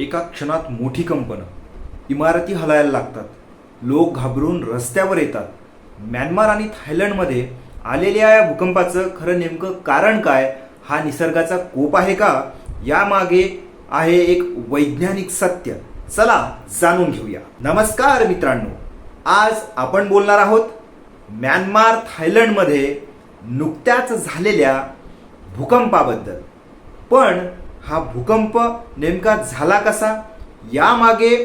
एका क्षणात मोठी कंपनं इमारती हलायला लागतात. लोक घाबरून रस्त्यावर येतात. म्यानमार आणि थायलंडमध्ये आलेल्या या भूकंपाचं खरं नेमकं कारण काय हा निसर्गाचा कोप आहे का? यामागे आहे एक वैज्ञानिक सत्य. चला जाणून घेऊया. नमस्कार मित्रांनो. आज आपण बोलणार आहोत म्यानमार थायलंडमध्ये नुकत्याच झालेल्या भूकंपाबद्दल. पण हा भूकंप नेमका झाला कसा? यामागे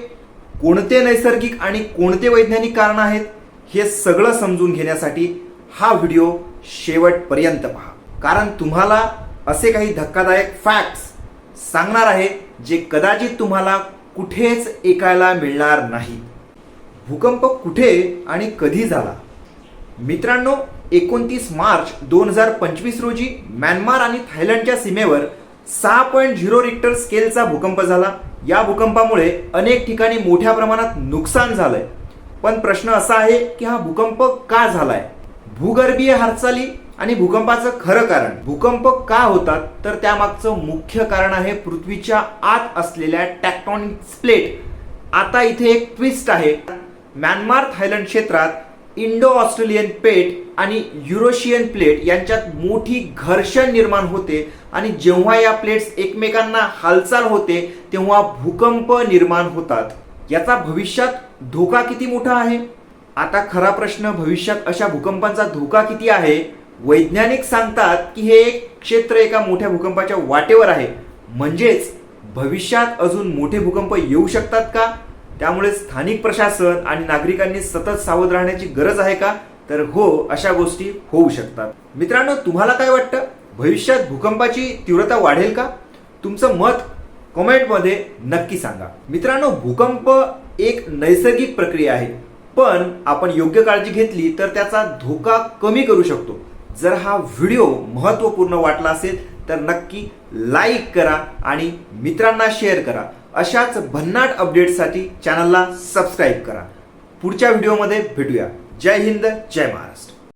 कोणते नैसर्गिक आणि कोणते वैज्ञानिक कारण आहेत? हे सगळं समजून घेण्यासाठी हा व्हिडिओ शेवटपर्यंत पहा. कारण तुम्हाला असे काही धक्कादायक फॅक्ट्स सांगणार आहे जे कदाचित तुम्हाला कुठेच ऐकायला मिळणार नाही. भूकंप कुठे आणि कधी झाला? मित्रांनो एकोणतीस मार्च दोन हजार पंचवीस रोजी म्यानमार आणि थायलंडच्या सीमेवर सहा पॉईंट झिरो रिक्टर स्केलचा भूकंप झाला. या भूकंपामुळे अनेक ठिकाणी मोठ्या प्रमाणात नुकसान झालंय. पण प्रश्न असा आहे की हा भूकंप का झालाय? भूगर्भीय हालचाली आणि भूकंपाचं खरं कारण. भूकंप का होतात? तर त्यामागचं मुख्य कारण आहे पृथ्वीच्या आत असलेल्या टॅक्टॉनिक प्लेट आता इथे एक ट्विस्ट आहे. म्यानमार थायलंड क्षेत्रात इंडो ऑस्ट्रेलियन पेट आणि युरोशियन प्लेट यांच्यात मोठी घर्षण निर्माण होते आणि जेव्हा या प्लेट्स एकमेकांना हालचाल होते तेव्हा भूकंप निर्माण होतात. याचा भविष्यात धोका किती मोठा आहे? आता खरा प्रश्न भविष्यात अशा भूकंपांचा धोका किती आहे? वैज्ञानिक सांगतात की हे एक क्षेत्र एका मोठ्या भूकंपाच्या वाटेवर आहे. म्हणजेच भविष्यात अजून मोठे भूकंप येऊ शकतात का? त्यामुळे स्थानिक प्रशासन आणि नागरिकांनी सतत सावध राहण्याची गरज आहे का? तर हो अशा गोष्टी होऊ शकतात. मित्रांनो तुम्हाला काय वाटतं? भविष्यात भूकंपाची तीव्रता वाढेल का? तुमचं मत कमेंटमध्ये नक्की सांगा. मित्रांनो भूकंप एक नैसर्गिक प्रक्रिया आहे. पण आपण योग्य काळजी घेतली तर त्याचा धोका कमी करू शकतो. जर हा व्हिडिओ महत्त्वपूर्ण वाटला असेल तर नक्की लाईक करा आणि मित्रांना शेअर करा. अशाच भन्नाट अपडेटसाठी चॅनलला सबस्क्राईब करा. पुढच्या व्हिडिओमध्ये भेटूया. जय हिंद जय महाराष्ट्र.